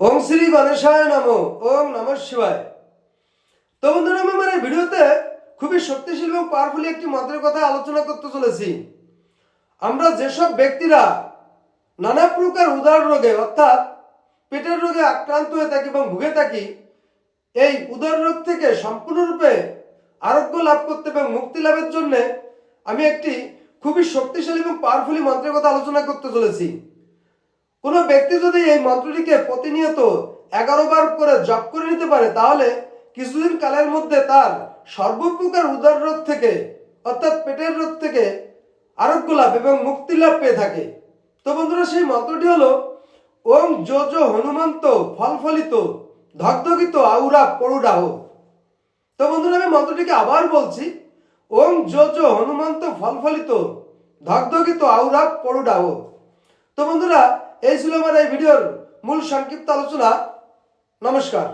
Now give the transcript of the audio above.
ওম শ্রী গণেশায় নম, ওম নম শিবায়। তো বন্ধুরা, আমি আমার এই ভিডিওতে খুবই শক্তিশালী এবং পাওয়ারফুলি একটি মন্ত্রের কথা আলোচনা করতে চলেছি। আমরা যেসব ব্যক্তিরা নানা প্রকার উদার রোগে, অর্থাৎ পেটের রোগে আক্রান্ত হয়ে থাকি এবং ভুগে থাকি, এই উদার রোগ থেকে সম্পূর্ণরূপে আরোগ্য লাভ করতে এবং মুক্তি লাভের জন্য আমি একটি খুবই শক্তিশালী এবং পাওয়ারফুলি মন্ত্রের কথা আলোচনা করতে চলেছি। কোনো ব্যক্তি যদি এই মন্ত্রটিকে প্রতিনিয়ত এগারো বার করে জপ করে নিতে পারে, তাহলে কিছুদিন কালের মধ্যে তার সর্বপ্রকার উদার রোগ থেকে, অর্থাৎ পেটের রোগ থেকে আরোগ্য লাভ এবং মুক্তি লাভ পেয়ে থাকে। তো বন্ধুরা, সেই মন্ত্রটি হলো ওম যোজ হনুমন্ত ফলফলিত ধগধগিত আউরা পড়ুডাহ তো বন্ধুরা, আমি মন্ত্রটিকে আবার বলছি ওম যোজ হনুমন্ত ফলফলিত ধগধগিত আউরা পড়ুডাহ তো বন্ধুরা এই ছিল আমার এই ভিডিওর মূল সংক্ষিপ্ত আলোচনা। নমস্কার।